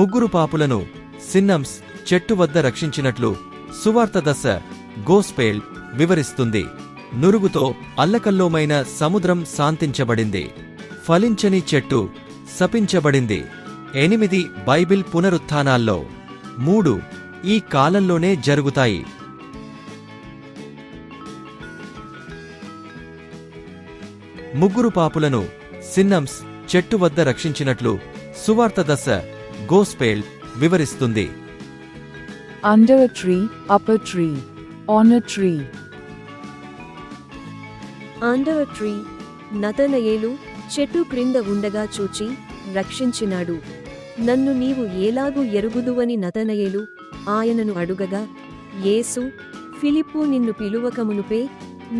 ముగ్గురు పాపులను సిన్నమ్స్ చెట్టు వద్ద రక్షించినట్లు సువార్త దశ గోస్పేల్ వివరిస్తుంది. నురుగుతో అల్లకల్లోమైన సముద్రం శాంతించబడింది. ఫలించని చెట్టు శపించబడింది. ఎనిమిది బైబిల్ పునరుత్థానాల్లో మూడు ఈ కాలంలోనే జరుగుతాయి. ముగ్గురు పాపులను సిన్నమ్స్ చెట్టు వద్ద రక్షించినట్లు సువార్త దశ గోస్పేల్ వివరిస్తుంది Under a tree, up a tree. On a tree. Under tree Nathanael చెట్టు క్రింద ఉండగా చూచి రక్షించినాడు నన్ను నీవు ఏలాగు ఎరుగుదువని నతనయేలు ఆయనను అడుగగా యేసు ఫిలిప్పు నిన్ను పిలువకమునుపే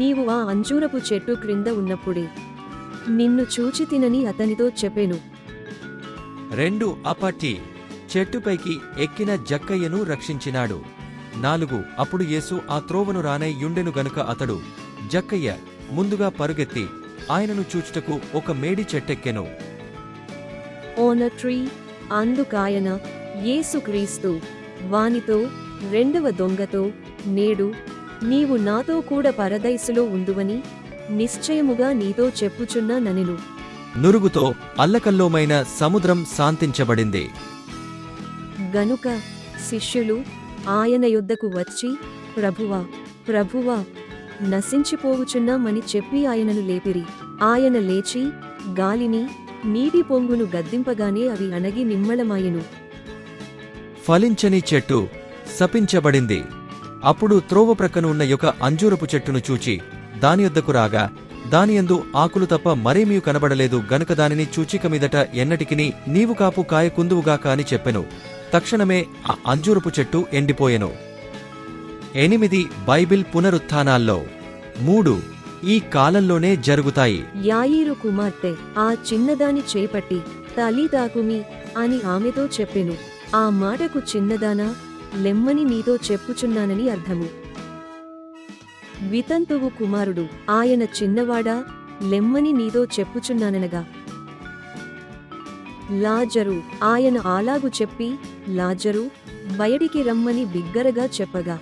నీవు ఆ అంజూరపు చెట్టు క్రింద ఉన్నప్పుడే నిన్ను చూచి తినని అతనితో చెప్పెను రెండు అపటి. చెట్టుపైకి ఎక్కిన జక్కయ్యను రక్షించినాడు. నాలుగు అప్పుడు యేసు ఆ త్రోవను రానై యుండెను గనుక అతడు. జక్కయ్య ముందుగా పరుగెత్తి ఆయనను చూచుటకు ఒక మేడి చెట్టెక్కెను. ఓన ట్రీ అందుకాయన యేసుక్రీస్తు వానితో రెండవ దొంగతో నేడు నీవు నాతో కూడా పరదైసులో ఉందువని నిశ్చయముగా నీతో చెప్పుచున్నా ననెను నురుగుతో అల్లకల్లోమైన సముద్రం శాంతించబడింది. గనుక శిష్యులు ఆయన యొద్దకు వచ్చి ప్రభువా ప్రభువా నశించిపోవుచున్నామని చెప్పి ఆయనను లేపిరి. ఆయన లేచి గాలిని నీటి పొంగును గద్దింపగానే అవి అణగి నిమ్మళమాయెను ఫలించని చెట్టు శపించబడింది. అప్పుడు త్రోవ ప్రక్కన ఉన్న యొక్క అంజూరపు చెట్టును చూచి దాని యొద్దకు రాగా దానియందు ఆకులు తప్ప మరేమీ కనబడలేదు గనుక దానిని చూచిక మీదట ఎన్నటికిని నీవు కాపు కాయ కుందువుగాక అని చెప్పెను. తక్షణమే ఆ అంజూరపు చెట్టు ఎండిపోయెను. ఎనిమిది బైబిల్ పునరుత్థానాల్లో. మూడు ఈ కాలంలోనే జరుగుతాయి. యాయీరు కుమార్తె ఆ చిన్నదాని చేపట్టి తలీదాకుమి అని ఆమెతో చెప్పెను. ఆ మాటకు చిన్నదానా? లెమ్మని నీతో చెప్పుచున్నానని అర్థము. వితంతువు కుమారుడు. ఆయన చిన్నవాడా? లెమ్మని నీతో చెప్పుచున్నాననగా. లాజరు ఆయన అలాగు చెప్పి లాజరు బయటికి రమ్మని బిగ్గరగా చెప్పగా.